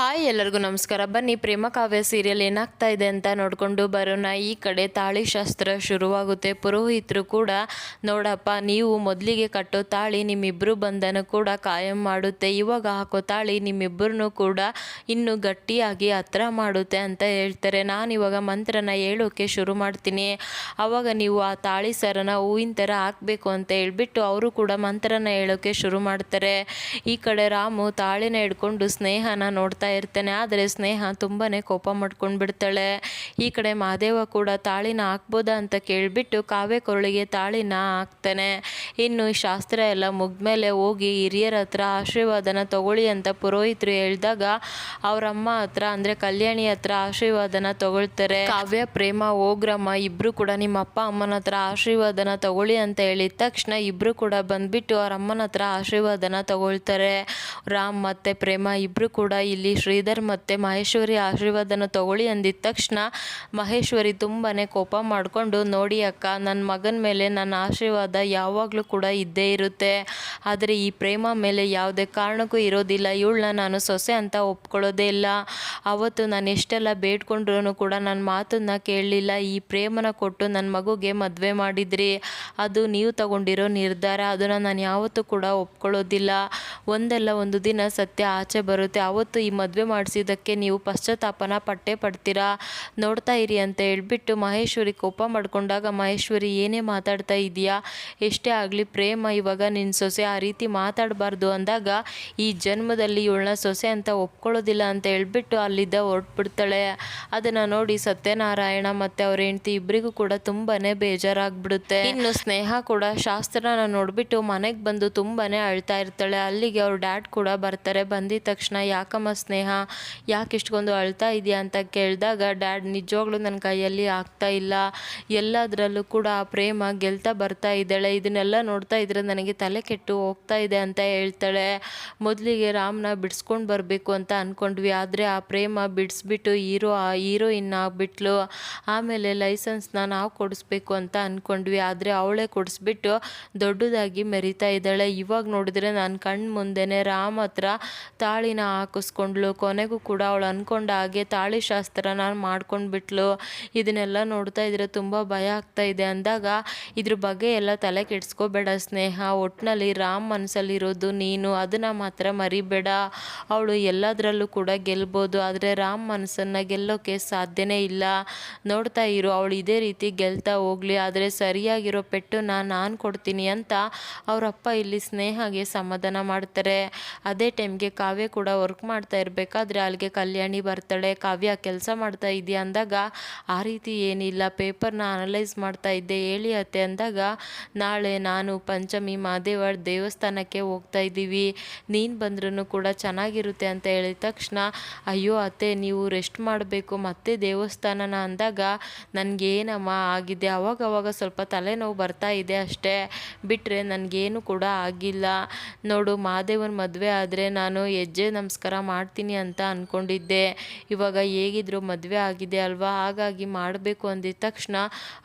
Hi ಎಲ್ಲರಿಗೂ ನಮಸ್ಕಾರ. ಬನ್ನಿ, ಪ್ರೇಮ ಕಾವ್ಯ ಸೀರಿಯಲ್ ಏನಾಗ್ತಾ ಇದೆ ಅಂತ ನೋಡಿಕೊಂಡು ಬರೋಣ. ಈ ಕಡೆ ತಾಳಿ ಶಾಸ್ತ್ರ ಶುರುವಾಗುತ್ತೆ. ಪುರೋಹಿತರು ಕೂಡ, ನೋಡಪ್ಪ, ನೀವು ಮೊದಲಿಗೆ ಕಟ್ಟೋ ತಾಳಿ ನಿಮ್ಮಿಬ್ಬರು ಬಂಧನ ಕೂಡ ಕಾಯಂ ಮಾಡುತ್ತೆ. ಇವಾಗ ಹಾಕೋ ತಾಳಿ ನಿಮ್ಮಿಬ್ಬರನ್ನು ಕೂಡ ಇನ್ನೂ ಗಟ್ಟಿಯಾಗಿ ಹತ್ರ ಮಾಡುತ್ತೆ ಅಂತ ಹೇಳ್ತಾರೆ. ನಾನು ಇವಾಗ ಮಂತ್ರನ ಹೇಳೋಕ್ಕೆ ಶುರು ಮಾಡ್ತೀನಿ. ಆವಾಗ ನೀವು ಆ ತಾಳಿ ಸರನ ಹೂವಿನ ಥರ ಹಾಕಬೇಕು ಅಂತ ಹೇಳ್ಬಿಟ್ಟು ಅವರು ಕೂಡ ಮಂತ್ರನ ಹೇಳೋಕ್ಕೆ ಶುರು ಮಾಡ್ತಾರೆ. ಈ ಕಡೆ ರಾಮು ತಾಳಿನ ಹಿಡ್ಕೊಂಡು ಸ್ನೇಹನ ನೋಡ್ತಾ ಇರ್ತಾನೆ, ಆದರೆ ಸ್ನೇಹ ತುಂಬಾ ಕೋಪ ಮಾಡ್ಕೊಂಡು ಬಿಡ್ತಾಳೆ ಈ ಕಡೆ ಮಹಾದೇವ ಕೂಡ ತಾಳಿನ ಹಾಕ್ಬೋದಾ ಅಂತ ಕೇಳಿಬಿಟ್ಟು ಕಾವ್ಯ ಕೊರಳಿಗೆ ತಾಳಿನ ಹಾಕ್ತಾನೆ. ಇನ್ನು ಈ ಶಾಸ್ತ್ರ ಎಲ್ಲ ಮುಗ್ದ್ಮೇಲೆ ಹೋಗಿ ಹಿರಿಯರ ಹತ್ರ ಆಶೀರ್ವಾದನ ತಗೊಳ್ಳಿ ಅಂತ ಪುರೋಹಿತರು ಹೇಳಿದಾಗ ಅವರಮ್ಮ ಹತ್ರ, ಅಂದರೆ ಕಲ್ಯಾಣಿ ಹತ್ರ ಆಶೀರ್ವಾದನ ತಗೊಳ್ತಾರೆ. ಕಾವ್ಯ, ಪ್ರೇಮ ಹೋಗ್ರಮ್ಮ ಇಬ್ಬರು ಕೂಡ ನಿಮ್ಮ ಅಪ್ಪ ಅಮ್ಮನ ಹತ್ರ ಆಶೀರ್ವಾದನ ತಗೊಳ್ಳಿ ಅಂತ ಹೇಳಿದ ತಕ್ಷಣ ಇಬ್ಬರು ಕೂಡ ಬಂದ್ಬಿಟ್ಟು ಅವ್ರ ಅಮ್ಮನ ಹತ್ರ ಆಶೀರ್ವಾದನ ತಗೊಳ್ತಾರೆ. ರಾಮ್ ಮತ್ತು ಪ್ರೇಮ ಇಬ್ಬರು ಕೂಡ ಇಲ್ಲಿ ಶ್ರೀಧರ್ ಮತ್ತೆ ಮಹೇಶ್ವರಿ ಆಶೀರ್ವಾದನ ತಗೊಳ್ಳಿ ಅಂದಿದ ತಕ್ಷಣ ಮಹೇಶ್ವರಿ ತುಂಬಾ ಕೋಪ ಮಾಡಿಕೊಂಡು, ನೋಡಿ ಅಕ್ಕ ನನ್ನ ಮಗನ ಮೇಲೆ ನನ್ನ ಆಶೀರ್ವಾದ ಯಾವಾಗಲೂ ಕೂಡ ಇದ್ದೇ ಇರುತ್ತೆ. ಆದರೆ ಈ ಪ್ರೇಮ ಮೇಲೆ ಯಾವುದೇ ಕಾರಣಕ್ಕೂ ಇರೋದಿಲ್ಲ. ಇವಳನ್ನ ನಾನು ಸೊಸೆ ಅಂತ ಒಪ್ಕೊಳ್ಳೋದೇ ಇಲ್ಲ. ಅವತ್ತು ನಾನು ಎಷ್ಟೆಲ್ಲ ಬೇಡ್ಕೊಂಡ್ರೂ ಕೂಡ ನನ್ನ ಮಾತನ್ನ ಕೇಳಲಿಲ್ಲ. ಈ ಪ್ರೇಮನ ಕೊಟ್ಟು ನನ್ನ ಮಗುಗೆ ಮದುವೆ ಮಾಡಿದ್ರಿ. ಅದು ನೀವು ತಗೊಂಡಿರೋ ನಿರ್ಧಾರ. ಅದನ್ನು ನಾನು ಯಾವತ್ತೂ ಕೂಡ ಒಪ್ಕೊಳ್ಳೋದಿಲ್ಲ. ಒಂದಲ್ಲ ಒಂದು ದಿನ ಸತ್ಯ ಆಚೆ ಬರುತ್ತೆ. ಅವತ್ತು ಈ ಮಾಡಿಸಿದ್ದಕ್ಕೆ ನೀವು ಪಶ್ಚಾತ್ತಾಪನ ಪಟ್ಟೆ ಪಡ್ತೀರಾ? ನೋಡ್ತಾ ಇರಿ ಅಂತ ಹೇಳ್ಬಿಟ್ಟು ಮಹೇಶ್ವರಿ ಕೋಪ ಮಾಡಿಕೊಂಡಾಗ ಮಹೇಶ್ವರಿ, ಏನೇ ಮಾತಾಡ್ತಾ ಇದೆಯಾ ಎಷ್ಟೇ ಆಗಲಿ ಪ್ರೇಮ, ಇವಾಗ ನಿನ್ನ ಸೊಸೆ ಆ ರೀತಿ ಮಾತಾಡಬಾರ್ದು ಅಂದಾಗ ಈ ಜನ್ಮದಲ್ಲಿ ಇವಳನ್ನ ಸೊಸೆ ಅಂತ ಒಪ್ಕೊಳ್ಳೋದಿಲ್ಲ ಅಂತ ಹೇಳ್ಬಿಟ್ಟು ಅಲ್ಲಿದ್ದ ಹೊರಟ್ಬಿಡ್ತಾಳೆ. ಅದನ್ನು ನೋಡಿ ಸತ್ಯನಾರಾಯಣ ಮತ್ತು ಅವ್ರ ಹೆಂಡತಿ ಇಬ್ಬರಿಗೂ ಕೂಡ ತುಂಬಾ ಬೇಜಾರಾಗ್ಬಿಡುತ್ತೆ. ಇನ್ನು ಸ್ನೇಹ ಕೂಡ ಶಾಸ್ತ್ರನ ನೋಡಿಬಿಟ್ಟು ಮನೆಗೆ ಬಂದು ತುಂಬಾ ಅಳ್ತಾ ಇರ್ತಾಳೆ. ಅಲ್ಲಿಗೆ ಅವ್ರ ಡ್ಯಾಡ್ ಕೂಡ ಬರ್ತಾರೆ. ಬಂದಿದ ತಕ್ಷಣ ಯಾಕಮ್ಮ ಸ್ನೇಹ? ಯಾಕೆ ಇಷ್ಟೊಂದು ಅಳ್ತಾ ಇದೆಯಾ ಅಂತ ಕೇಳಿದಾಗ, ಡ್ಯಾಡ್, ನಿಜವಾಗ್ಲೂ ನನ್ನ ಕೈಯಲ್ಲಿ ಆಗ್ತಾ ಇಲ್ಲ. ಎಲ್ಲದರಲ್ಲೂ ಕೂಡ ಆ ಪ್ರೇಮ ಗೆಲ್ತಾ ಬರ್ತಾ ಇದ್ದಾಳೆ. ಇದನ್ನೆಲ್ಲ ನೋಡ್ತಾ ಇದ್ರೆ ನನಗೆ ತಲೆ ಕೆಟ್ಟು ಹೋಗ್ತಾ ಇದೆ ಅಂತ ಹೇಳ್ತಾಳೆ. ಮೊದಲಿಗೆ ರಾಮ್ನ ಬಿಡಿಸ್ಕೊಂಡು ಬರಬೇಕು ಅಂತ ಅಂದ್ಕೊಂಡ್ವಿ ಆದರೆ ಆ ಪ್ರೇಮ ಬಿಡಿಸ್ಬಿಟ್ಟು ಹೀರೋ, ಆ ಹೀರೋಯಿನ್ ಆಗ್ಬಿಟ್ಲು. ಆಮೇಲೆ ಲೈಸೆನ್ಸ್ನ ನಾವು ಕೊಡಿಸ್ಬೇಕು ಅಂತ ಅಂದ್ಕೊಂಡ್ವಿ ಆದರೆ ಅವಳೇ ಕೊಡಿಸ್ಬಿಟ್ಟು ದೊಡ್ಡದಾಗಿ ಮೆರಿತಾ ಇದ್ದಾಳೆ. ಇವಾಗ ನೋಡಿದ್ರೆ ನಾನು ಕಣ್ಣು ಮುಂದೆನೆ ರಾಮ್ ಹತ್ರ ತಾಳಿನ ಹಾಕಿಸ್ಕೊಂಡ್ಲು ಕೊನೆಗೂ ಕೂಡ ಅವಳು ಅಂದ್ಕೊಂಡ ಹಾಗೆ ತಾಳಿ ಶಾಸ್ತ್ರ ನಾನು ಮಾಡ್ಕೊಂಡು ಬಿಟ್ಲು ಇದನ್ನೆಲ್ಲ ನೋಡ್ತಾ ಇದ್ರೆ ತುಂಬ ಭಯ ಆಗ್ತಾ ಇದೆ ಅಂದಾಗ ಇದ್ರ ಬಗ್ಗೆ ಎಲ್ಲ ತಲೆ ಕೆಡಿಸ್ಕೋಬೇಡ ಸ್ನೇಹ. ಒಟ್ಟಿನಲ್ಲಿ ರಾಮ್ ಮನಸ್ಸಲ್ಲಿರೋದು ನೀನು, ಅದನ್ನು ಮಾತ್ರ ಮರಿಬೇಡ. ಅವಳು ಎಲ್ಲದರಲ್ಲೂ ಕೂಡ ಗೆಲ್ಬೋದು, ಆದರೆ ರಾಮ್ ಮನಸ್ಸನ್ನು ಗೆಲ್ಲೋಕೆ ಸಾಧ್ಯನೇ ಇಲ್ಲ. ನೋಡ್ತಾ ಇರು, ಅವಳು ಇದೇ ರೀತಿ ಗೆಲ್ತಾ ಹೋಗಲಿ, ಆದರೆ ಸರಿಯಾಗಿರೋ ಪೆಟ್ಟನ್ನ ನಾನು ಕೊಡ್ತೀನಿ ಅಂತ ಅವರಪ್ಪ ಇಲ್ಲಿ ಸ್ನೇಹಗೆ ಸಮಾಧಾನ ಮಾಡ್ತಾರೆ. ಅದೇ ಟೈಮ್ಗೆ ಕಾವ್ಯ ಕೂಡ ವರ್ಕ್ ಮಾಡ್ತಾ ಇರಬೇಕಾದ್ರೆ ಅಲ್ಲಿಗೆ ಕಲ್ಯಾಣಿ ಬರ್ತಾಳೆ, ಕಾವ್ಯ ಕೆಲಸ ಮಾಡ್ತಾ ಇದೆಯಾ ಅಂದಾಗ, ಆ ರೀತಿ ಏನಿಲ್ಲ, ಪೇಪರ್ನ ಅನಲೈಸ್ ಮಾಡ್ತಾ ಇದ್ದೆ, ಹೇಳಿ ಅತ್ತೆ ಅಂದಾಗ, ನಾಳೆ ನಾನು ಪಂಚಮಿ ಮಹಾದೇವ ದೇವಸ್ಥಾನಕ್ಕೆ ಹೋಗ್ತಾ ಇದ್ದೀವಿ. ನೀನು ಬಂದ್ರೂ ಕೂಡ ಚೆನ್ನಾಗಿರುತ್ತೆ ಅಂತ ಹೇಳಿದ ತಕ್ಷಣ, ಅಯ್ಯೋ ಅತ್ತೆ, ನೀವು ರೆಸ್ಟ್ ಮಾಡಬೇಕು, ಮತ್ತೆ ದೇವಸ್ಥಾನನ ಅಂದಾಗ, ನನಗೇನಮ್ಮ ಆಗಿದೆ? ಅವಾಗ ಅವಾಗ ಸ್ವಲ್ಪ ತಲೆನೋವು ಬರ್ತಾ ಇದೆ ಅಷ್ಟೇ. ಬಿಟ್ಟರೆ ನನಗೇನು ಕೂಡ ಆಗಿಲ್ಲ. ನೋಡು, ಮಹಾದೇವನ ಮದುವೆ ಆದರೆ ನಾನು ಹೆಜ್ಜೆ ನಮಸ್ಕಾರ ಮಾಡ್ತೀನಿ. ಅಂತ ಅಂದ್ಕೊಂಡಿದ್ದೆ ಇವಾಗ ಹೇಗಿದ್ರೂ ಮದುವೆ ಆಗಿದೆ ಅಲ್ವಾ? ಹಾಗಾಗಿ ಮಾಡಬೇಕು ಅಂದಿದ ತಕ್ಷಣ,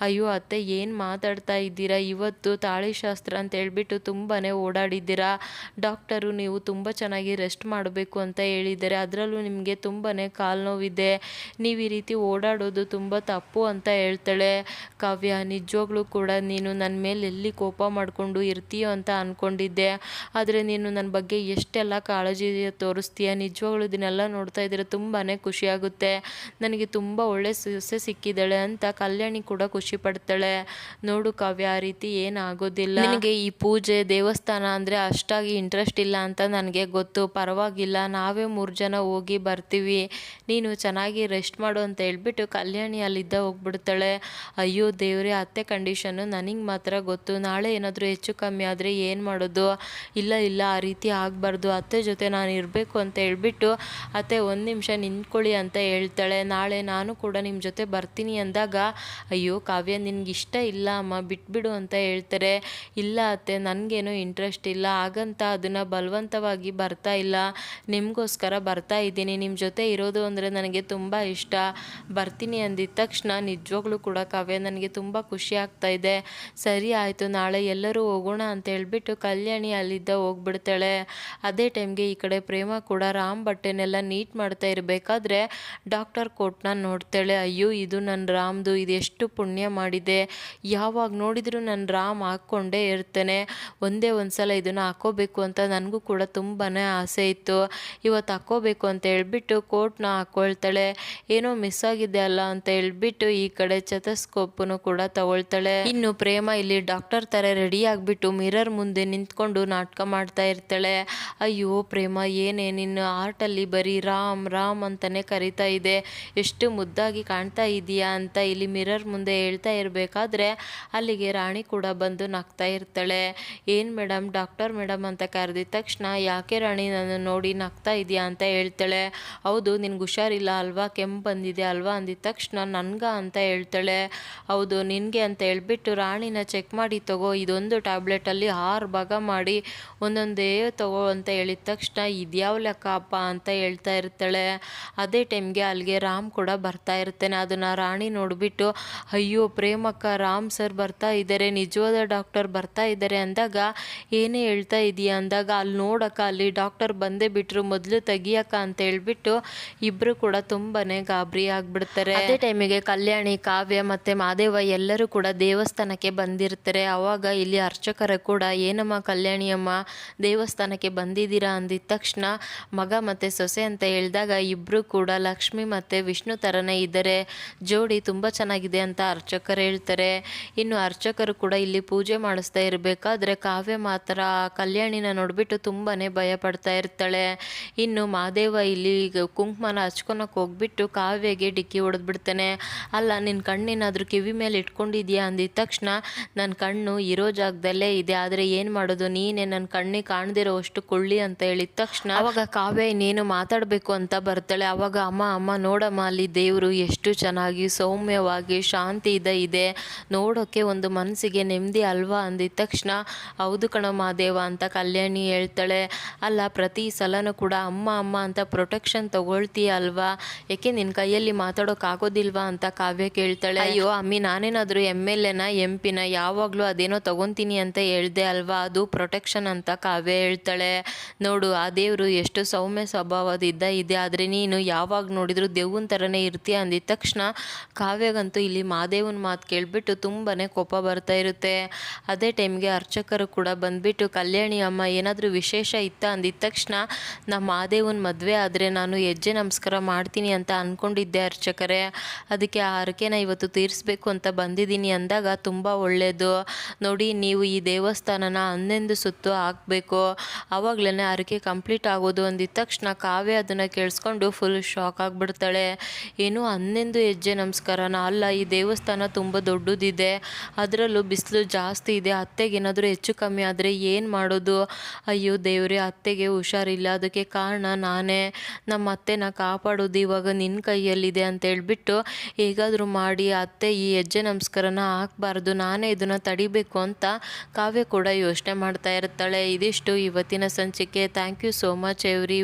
ಅಯ್ಯೋ ಅತ್ತೆ ಏನು ಮಾತಾಡ್ತಾ ಇದ್ದೀರಾ? ಇವತ್ತು ತಾಳಿಶಾಸ್ತ್ರ ಅಂತ ಹೇಳ್ಬಿಟ್ಟು ತುಂಬಾ ಓಡಾಡಿದ್ದೀರಾ? ಡಾಕ್ಟರು ನೀವು ತುಂಬ ಚೆನ್ನಾಗಿ ರೆಸ್ಟ್ ಮಾಡಬೇಕು ಅಂತ ಹೇಳಿದ್ದಾರೆ. ಅದರಲ್ಲೂ ನಿಮಗೆ ತುಂಬಾ ಕಾಲು ನೋವಿದೆ. ನೀವು ಈ ರೀತಿ ಓಡಾಡೋದು ತುಂಬ ತಪ್ಪು ಅಂತ ಹೇಳ್ತಾಳೆ. ಕಾವ್ಯ, ನಿಜವಾಗ್ಲೂ ಕೂಡ ನೀನು ನನ್ನ ಮೇಲೆ ಎಲ್ಲಿ ಕೋಪ ಮಾಡಿಕೊಂಡು ಇರ್ತೀಯೋ ಅಂತ ಅಂದ್ಕೊಂಡಿದ್ದೆ ಆದರೆ ನೀನು ನನ್ನ ಬಗ್ಗೆ ಎಷ್ಟೆಲ್ಲ ಕಾಳಜಿ ತೋರಿಸ್ತೀಯ? ನಿಜವಾಗ್ಲೂ ಇದನ್ನೆಲ್ಲ ನೋಡ್ತಾ ಇದ್ದರೆ ತುಂಬಾ ಖುಷಿಯಾಗುತ್ತೆ ನನಗೆ ತುಂಬ ಒಳ್ಳೆ ಸೊಸೆ ಸಿಕ್ಕಿದ್ದಾಳೆ ಅಂತ ಕಲ್ಯಾಣಿ ಕೂಡ ಖುಷಿ ಪಡ್ತಾಳೆ. ನೋಡು ಕಾವ್ಯ, ಆ ರೀತಿ ಏನಾಗೋದಿಲ್ಲ ನನಗೆ ಈ ಪೂಜೆ, ದೇವಸ್ಥಾನ ಅಂದರೆ ಅಷ್ಟಾಗಿ ಇಂಟ್ರೆಸ್ಟ್ ಇಲ್ಲ ಅಂತ ನನಗೆ ಗೊತ್ತು. ಪರವಾಗಿಲ್ಲ, ನಾವೇ ಮೂರು ಜನ ಹೋಗಿ ಬರ್ತೀವಿ. ನೀನು ಚೆನ್ನಾಗಿ ರೆಸ್ಟ್ ಮಾಡು ಅಂತ ಹೇಳ್ಬಿಟ್ಟು ಕಲ್ಯಾಣಿ ಅಲ್ಲಿದ್ದ ಹೋಗ್ಬಿಡ್ತಾಳೆ. ಅಯ್ಯೋ ದೇವ್ರೆ ಅತ್ತೆ ಕಂಡೀಷನ್ನು ನನಗೆ ಮಾತ್ರ ಗೊತ್ತು. ನಾಳೆ ಏನಾದರೂ ಹೆಚ್ಚು ಕಮ್ಮಿ ಆದರೆ ಏನು ಮಾಡೋದು? ಇಲ್ಲ ಇಲ್ಲ, ಆ ರೀತಿ ಆಗಬಾರ್ದು. ಅತ್ತೆ ಜೊತೆ ನಾನು ಇರಬೇಕು ಅಂತ ಹೇಳ್ಬಿಟ್ಟು ಅತ್ತೆ ಒಂದು ನಿಮಿಷ ನಿಂತ್ಕೊಳ್ಳಿ ಅಂತ ಹೇಳ್ತಾಳೆ. ನಾಳೆ ನಾನು ಕೂಡ ನಿಮ್ಮ ಜೊತೆ ಬರ್ತೀನಿ ಅಂದಾಗ, ಅಯ್ಯೋ, ಕಾವ್ಯ, ನಿನ್ಗೆ ಇಷ್ಟ ಇಲ್ಲ ಅಮ್ಮ, ಬಿಟ್ಬಿಡು ಅಂತ ಹೇಳ್ತಾರೆ. ಇಲ್ಲ ಅತ್ತೆ, ನನಗೇನು ಇಂಟ್ರೆಸ್ಟ್ ಇಲ್ಲ. ಹಾಗಂತ ಅದನ್ನು ಬಲವಂತವಾಗಿ ಬರ್ತಾ ಇಲ್ಲ. ನಿಮಗೋಸ್ಕರ ಬರ್ತಾ ಇದ್ದೀನಿ. ನಿಮ್ಮ ಜೊತೆ ಇರೋದು ಅಂದರೆ ನನಗೆ ತುಂಬ ಇಷ್ಟ. ಬರ್ತೀನಿ ಅಂದಿದ ತಕ್ಷಣ ನಿಜವಾಗ್ಲೂ ಕೂಡ ಕಾವ್ಯ ನನಗೆ ತುಂಬ ಖುಷಿ ಆಗ್ತಾ ಇದೆ. ಸರಿ ಆಯಿತು, ನಾಳೆ ಎಲ್ಲರೂ ಹೋಗೋಣ ಅಂತ ಹೇಳ್ಬಿಟ್ಟು ಕಲ್ಯಾಣಿ ಅಲ್ಲಿದ್ದ ಹೋಗ್ಬಿಡ್ತಾಳೆ. ಅದೇ ಟೈಮ್ಗೆ ಈ ಕಡೆ ಪ್ರೇಮ ಕೂಡ ರಾಮ್ ಭಟ್ ಬಟ್ಟೆನೆಲ್ಲ ನೀಟ್ ಮಾಡ್ತಾ ಇರಬೇಕಾದ್ರೆ ಡಾಕ್ಟರ್ ಕೋಟ್ನ ನೋಡ್ತಾಳೆ, ಅಯ್ಯೋ, ಇದು ನನ್ನ ರಾಮ್ದು ಇದೆಷ್ಟು ಪುಣ್ಯ ಮಾಡಿದೆ. ಯಾವಾಗ ನೋಡಿದರೂ ನನ್ನ ರಾಮ್ ಹಾಕ್ಕೊಂಡೇ ಇರ್ತೇನೆ. ಒಂದೇ ಒಂದು ಸಲ ಇದನ್ನು ಹಾಕೋಬೇಕು ಅಂತ ನನಗೂ ಕೂಡ ತುಂಬಾ ಆಸೆ ಇತ್ತು. ಇವತ್ತು ಹಾಕ್ಕೋಬೇಕು ಅಂತ ಹೇಳ್ಬಿಟ್ಟು ಕೋಟ್ನ ಹಾಕ್ಕೊಳ್ತಾಳೆ ಏನೋ ಮಿಸ್ ಆಗಿದೆ ಅಲ್ಲ ಅಂತ ಹೇಳ್ಬಿಟ್ಟು ಈ ಕಡೆ ಚತಸ್ಕೋಪನು ಕೂಡ ತಗೊಳ್ತಾಳೆ. ಇನ್ನು ಪ್ರೇಮ ಇಲ್ಲಿ ಡಾಕ್ಟರ್ ಥರ ರೆಡಿ ಆಗಿಬಿಟ್ಟು ಮಿರರ್ ಮುಂದೆ ನಿಂತ್ಕೊಂಡು ನಾಟಕ ಮಾಡ್ತಾ ಇರ್ತಾಳೆ. ಅಯ್ಯೋ ಪ್ರೇಮ, ಏನೇ ನಿನ್ನ ಆರ್ಟಲ್ಲಿ ಬರೀ ರಾಮ್ ರಾಮ್ ಅಂತಾನೆ ಕರಿತಾ ಇದೆ. ಎಷ್ಟು ಮುದ್ದಾಗಿ ಕಾಣ್ತಾ ಇದೀಯಾ ಅಂತ ಇಲ್ಲಿ ಮಿರರ್ ಮುಂದೆ ಹೇಳ್ತಾ ಇರಬೇಕಾದ್ರೆ ಅಲ್ಲಿಗೆ ರಾಣಿ ಕೂಡ ಬಂದು ನಗ್ತಾ ಇರ್ತಾಳೆ. ಏನು ಮೇಡಮ್, ಡಾಕ್ಟರ್ ಮೇಡಮ್ ಅಂತ ಕರೆದಿದ್ದ ತಕ್ಷಣ ಯಾಕೆ ರಾಣಿ ನಾನು ನೋಡಿ ನಗ್ತಾ ಇದೆಯಾ ಅಂತ ಹೇಳ್ತಾಳೆ. ಹೌದು, ನಿನ್ಗೆ ಹುಷಾರಿಲ್ಲ ಅಲ್ವಾ? ಕೆಂಪು ಬಂದಿದೆ ಅಲ್ವಾ ಅಂದಿದ ತಕ್ಷಣ ನನ್ಗ ಅಂತ ಹೇಳ್ತಾಳೆ. ಹೌದು, ನಿನಗೆ ಅಂತ ಹೇಳ್ಬಿಟ್ಟು ರಾಣಿನ ಚೆಕ್ ಮಾಡಿ ತಗೋ, ಇದೊಂದು ಟ್ಯಾಬ್ಲೆಟಲ್ಲಿ ಆರು ಭಾಗ ಮಾಡಿ ಒಂದೊಂದೇ ತಗೋ ಅಂತ ಹೇಳಿದ ತಕ್ಷಣ ಇದ್ಯಾವ ಲೆಕ್ಕ ಅಪ್ಪ ಅಂತ ಹೇಳ್ತಾ ಇರ್ತಾಳೆ. ಅದೇ ಟೈಮ್ಗೆ ಅಲ್ಲಿಗೆ ರಾಮ್ ಕೂಡ ಬರ್ತಾ ಇರ್ತಾನೆ. ಅದನ್ನು ರಾಣಿ ನೋಡಿಬಿಟ್ಟು, ಅಯ್ಯೋ, ಪ್ರೇಮಕ್ಕ, ರಾಮ್ ಸರ್ ಬರ್ತಾ ಇದ್ದಾರೆ ನಿಜವಾದ ಡಾಕ್ಟರ್ ಬರ್ತಾ ಇದ್ದಾರೆ ಅಂದಾಗ, ಏನೇ ಹೇಳ್ತಾ ಇದೆಯಾ? ಅಂದಾಗ, ಅಲ್ಲಿ ನೋಡಕ್ಕ, ಅಲ್ಲಿ ಡಾಕ್ಟರ್ ಬಂದೇ ಬಿಟ್ರು, ಮೊದಲು ತೆಗಿಯಕ್ಕ ಅಂತ ಹೇಳ್ಬಿಟ್ಟು ಇಬ್ರು ಕೂಡ ತುಂಬಾ ಗಾಬರಿ ಆಗಿಬಿಡ್ತಾರೆ. ಅದೇ ಟೈಮಿಗೆ ಕಲ್ಯಾಣಿ, ಕಾವ್ಯ ಮತ್ತೆ ಮಾದೇವ ಎಲ್ಲರೂ ಕೂಡ ದೇವಸ್ಥಾನಕ್ಕೆ ಬಂದಿರ್ತಾರೆ. ಆವಾಗ ಇಲ್ಲಿ ಅರ್ಚಕರ ಕೂಡ, ಏನಮ್ಮ ಕಲ್ಯಾಣಿಯಮ್ಮ, ದೇವಸ್ಥಾನಕ್ಕೆ ಬಂದಿದ್ದೀರಾ? ಅಂದಿದ ತಕ್ಷಣ, ಮಗ ಮತ್ತೆ ಸೊಸೆ ಅಂತ ಹೇಳಿದಾಗ ಇಬ್ಬರು ಕೂಡ ಲಕ್ಷ್ಮಿ ಮತ್ತು ವಿಷ್ಣು ಥರನೇ ಇದ್ದಾರೆ. ಜೋಡಿ ತುಂಬ ಚೆನ್ನಾಗಿದೆ ಅಂತ ಅರ್ಚಕರು ಹೇಳ್ತಾರೆ. ಇನ್ನು ಅರ್ಚಕರು ಕೂಡ ಇಲ್ಲಿ ಪೂಜೆ ಮಾಡಿಸ್ತಾ ಇರಬೇಕಾದ್ರೆ ಕಾವ್ಯ ಮಾತ್ರ ಕಲ್ಯಾಣಿನ ನೋಡಿಬಿಟ್ಟು ತುಂಬಾ ಭಯ ಪಡ್ತಾ ಇರ್ತಾಳೆ. ಇನ್ನು ಮಹಾದೇವ ಇಲ್ಲಿ ಕುಂಕುಮನ ಹಚ್ಕೊಳಕ್ಕೆ ಹೋಗ್ಬಿಟ್ಟು ಕಾವ್ಯಗೆ ಡಿಕ್ಕಿ ಹೊಡೆದ್ಬಿಡ್ತಾನೆ. ಅಲ್ಲ ನಿನ್ನ ಕಣ್ಣಿನಾದರೂ ಕಿವಿ ಮೇಲೆ ಇಟ್ಕೊಂಡಿದ್ಯಾ ಅಂದಿದ ತಕ್ಷಣ ನನ್ನ ಕಣ್ಣು ಇರೋ ಜಾಗದಲ್ಲೇ ಇದೆ, ಆದರೆ ಏನು ಮಾಡೋದು? ನೀನೇ ನನ್ನ ಕಣ್ಣಿಗೆ ಕಾಣದಿರೋ ಅಷ್ಟು ಕೊಳ್ಳಿ ಅಂತ ಹೇಳಿದ ತಕ್ಷಣ ಅವಾಗ ಕಾವ್ಯ ಇನ್ನೇನು ಮಾತಾಡಬೇಕು ಅಂತ ಬರ್ತಾಳೆ. ಅವಾಗ ಅಮ್ಮ ಅಮ್ಮ, ನೋಡಮ್ಮ, ಅಲ್ಲಿ ದೇವರು ಎಷ್ಟು ಚೆನ್ನಾಗಿ, ಸೌಮ್ಯವಾಗಿ ಶಾಂತಿಯಿಂದ ಇದೆ ನೋಡೋಕ್ಕೆ ಒಂದು ಮನಸ್ಸಿಗೆ ನೆಮ್ಮದಿ ಅಲ್ವಾ? ಅಂದಿದ ತಕ್ಷಣ, ಹೌದು ಕಣಮ್ಮ ದೇವ ಅಂತ ಕಲ್ಯಾಣಿ ಹೇಳ್ತಾಳೆ. ಅಲ್ಲ, ಪ್ರತಿ ಸಲನೂ ಕೂಡ ಅಮ್ಮ ಅಮ್ಮ ಅಂತ ಪ್ರೊಟೆಕ್ಷನ್ ತಗೊಳ್ತೀಯ ಅಲ್ವಾ? ಯಾಕೆ ನಿನ್ನ ಕೈಯಲ್ಲಿ ಮಾತಾಡೋಕ್ಕಾಗೋದಿಲ್ವಾ ಅಂತ ಕಾವ್ಯ ಕೇಳ್ತಾಳೆ. ಅಯ್ಯೋ, ಅಮ್ಮಿ, ನಾನೇನಾದರೂ ಎಂ ಎಲ್ ಎನ, ಎಂ ಪಿನ ಯಾವಾಗಲೂ ಅದೇನೋ ತಗೊತೀನಿ ಅಂತ ಹೇಳ್ದೆ ಅಲ್ವಾ? ಅದು ಪ್ರೊಟೆಕ್ಷನ್ ಅಂತ ಕಾವ್ಯ ಹೇಳ್ತಾಳೆ. ನೋಡು, ಆ ದೇವರು ಎಷ್ಟು ಸೌಮ್ಯ ಸ್ವಭಾವದಿದ್ದ ಇದೆ. ಆದರೆ ನೀನು ಯಾವಾಗ ನೋಡಿದರೂ ದೇವನ ಥರನೇ ಇರ್ತೀಯ ಅಂದಿದ ತಕ್ಷಣ ಕಾವ್ಯಗಂತೂ ಇಲ್ಲಿ ಮಾದೇವನ ಮಾತು ಕೇಳಿಬಿಟ್ಟು ತುಂಬಾ ಕೋಪ ಬರ್ತಾ ಇರುತ್ತೆ. ಅದೇ ಟೈಮ್ಗೆ ಅರ್ಚಕರು ಕೂಡ ಬಂದ್ಬಿಟ್ಟು, ಕಲ್ಯಾಣಿ ಅಮ್ಮ, ಏನಾದರೂ ವಿಶೇಷ ಇತ್ತ? ಅಂದಿದ ತಕ್ಷಣ ನಮ್ಮ ಮಾದೇವನ ಮದುವೆ ಆದರೆ ನಾನು ಹೆಜ್ಜೆ ನಮಸ್ಕಾರ ಮಾಡ್ತೀನಿ ಅಂತ ಅಂದ್ಕೊಂಡಿದ್ದೆ ಅರ್ಚಕರೇ. ಅದಕ್ಕೆ ಆ ಹರಕೆನ ಇವತ್ತು ತೀರಿಸ್ಬೇಕು ಅಂತ ಬಂದಿದ್ದೀನಿ ಅಂದಾಗ ತುಂಬ ಒಳ್ಳೆಯದು ನೋಡಿ, ನೀವು ಈ ದೇವಸ್ಥಾನನ ಹನ್ನೊಂದು ಸುತ್ತು ಹಾಕಬೇಕು. ಆವಾಗಲೇ ಹರಕೆ ಕಂಪ್ಲೀಟ್ ಆಗೋದು ಅಂದಿದ ತಕ್ಷಣ ಕಾವ್ಯ ಅದನ್ನು ಕೇಳಿಸ್ಕೊಂಡು ಫುಲ್ ಶಾಕ್ ಆಗಿಬಿಡ್ತಾಳೆ. ಏನು ಹನ್ನೊಂದು ಹೆಜ್ಜೆ ನಮಸ್ಕಾರನ. ಅಲ್ಲ, ಈ ದೇವಸ್ಥಾನ ತುಂಬ ದೊಡ್ಡದಿದೆ. ಅದರಲ್ಲೂ ಬಿಸಿಲು ಜಾಸ್ತಿ ಇದೆ. ಅತ್ತೆಗೇನಾದರೂ ಹೆಚ್ಚು ಕಮ್ಮಿ ಆದರೆ ಏನು ಮಾಡೋದು? ಅಯ್ಯೋ ದೇವರೇ, ಅತ್ತೆಗೆ ಹುಷಾರಿಲ್ಲ. ಅದಕ್ಕೆ ಕಾರಣ ನಾನೇ. ನಮ್ಮ ಅತ್ತೆನ ಕಾಪಾಡೋದು ಇವಾಗ ನಿನ್ನ ಕೈಯಲ್ಲಿದೆ ಅಂತ ಹೇಳಿಬಿಟ್ಟು ಹೇಗಾದರೂ ಮಾಡಿ ಅತ್ತೆ ಈ ಹೆಜ್ಜೆ ನಮಸ್ಕಾರನ ಹಾಕ್ಬಾರ್ದು. ನಾನೇ ಇದನ್ನು ತಡಿಬೇಕು ಅಂತ ಕಾವ್ಯ ಕೂಡ ಯೋಚನೆ ಮಾಡ್ತಾ ಇರ್ತಾಳೆ. ಇದಿಷ್ಟು ಇವತ್ತಿನ ಸಂಚಿಕೆ. Thank you so much every